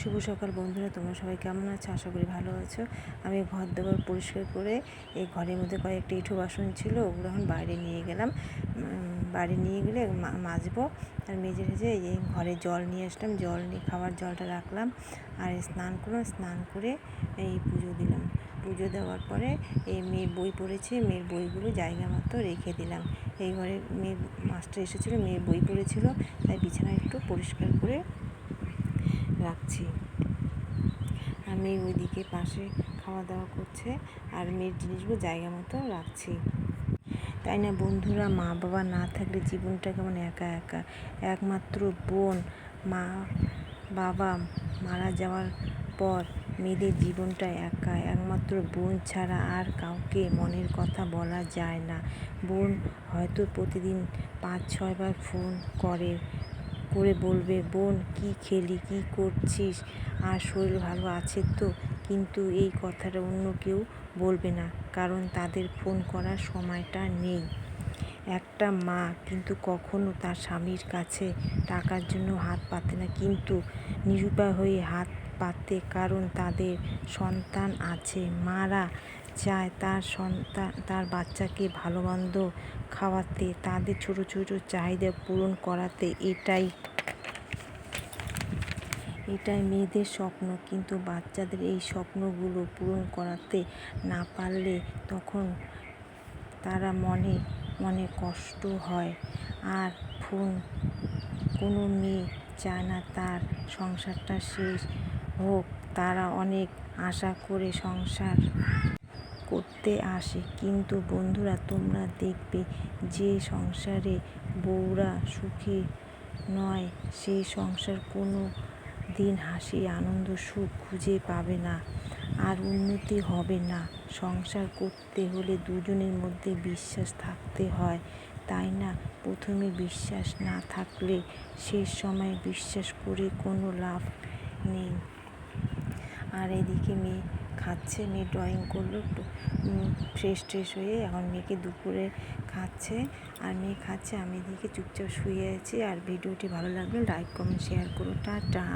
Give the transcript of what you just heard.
শুভ সকাল বন্ধুরা, তোমরা সবাই কেমন আছো? আশা করি ভালো আছো। আমি ঘর দেওয়ার পরিষ্কার করে এই ঘরের মধ্যে কয়েকটা ইঁঠো বাসন ছিল, ওগুলো এখন বাইরে নিয়ে গেলাম। বাড়ি নিয়ে গেলে মাজবো। আর মেজে ভেজে এই ঘরে জল নিয়ে আসলাম, জল নিয়ে খাবার জলটা রাখলাম। আর স্নান করলাম, স্নান করে এই পুজো দিলাম। পুজো দেওয়ার পরে এই মেয়ের বই পড়েছে, মেয়ের বইগুলো জায়গা মতো রেখে দিলাম। এই ঘরে মেয়ের মাস্টার এসেছিল, মেয়ের বই পড়েছিল, তাই বিছানা একটু পরিষ্কার করে রাখছি। আমি ওইদিকে পাশে খাওয়া দাওয়া করছে আর মেয়ের জিনিসগুলো জায়গা মতো রাখছি। তাই না বন্ধুরা? মা বাবা না থাকলে জীবনটা কেমন একা একা? একমাত্র বোন, মা, বাবা মারা যাওয়ার পর মেয়েদের জীবনটা একা। একমাত্র বোন ছাড়া আর কাউকে মনের কথা বলা যায় না। বোন হয়তো প্রতিদিন পাঁচ ছয়বার ফোন করে করে বলবে, বোন, কি খেলি, কি করছিস? আর শরীর ভালো আছে তো? কিন্তু এই কথাটা অন্য কেউ বলবে না, কারণ তাদের ফোন করার সময়টা নেই। একটা মা কিন্তু কখনো তার স্বামীর কাছে টাকার জন্য হাত পাতে না, কিন্তু নিরুপায় হয়ে হাত পাতে কারণ তাদের সন্তান আছে, মারা চায় তার সন্তান, তার বাচ্চাকে ভালো মন্দ খাওয়াতে, তাদের ছোট ছোট চাহিদা পূরণ করাতে এটাই এটাই মেয়েদের স্বপ্ন। কিন্তু বাচ্চাদের এই স্বপ্নগুলো পূরণ করাতে না পারলে তখন তারা মনে মনে কষ্ট হয়। আর ফোন, কোনো মেয়ে চায় না তার সংসারটা শেষ হোক। তারা অনেক আশা করে সংসার করতে আসে। কিন্তু বন্ধুরা, তোমরা দেখবে যে সংসারে বউরা সুখী নয়, সেই সংসার কোনো দিন হাসি, আনন্দ, সুখ খুঁজে পাবে না। আর উন্নতি হবে না। সংসার করতে হলে দুজনের মধ্যে বিশ্বাস থাকতে হয়, তাই না? প্রথমে বিশ্বাস না থাকলে শেষ সময় বিশ্বাস করে কোনো লাভ নেই। আর এদিকে মেয়ে খাচ্ছে, মেয়ে ড্রয়িং করল, একটু ফ্রেশ ট্রেশ হয়ে এখন মেয়েকে দুপুরে খাচ্ছে। আর মেয়ে খাচ্ছে, আমি এদিকে চুপচাপ শুয়ে আছি। আর ভিডিওটি ভালো লাগলে লাইক কমেন্ট শেয়ার করো। টাটা।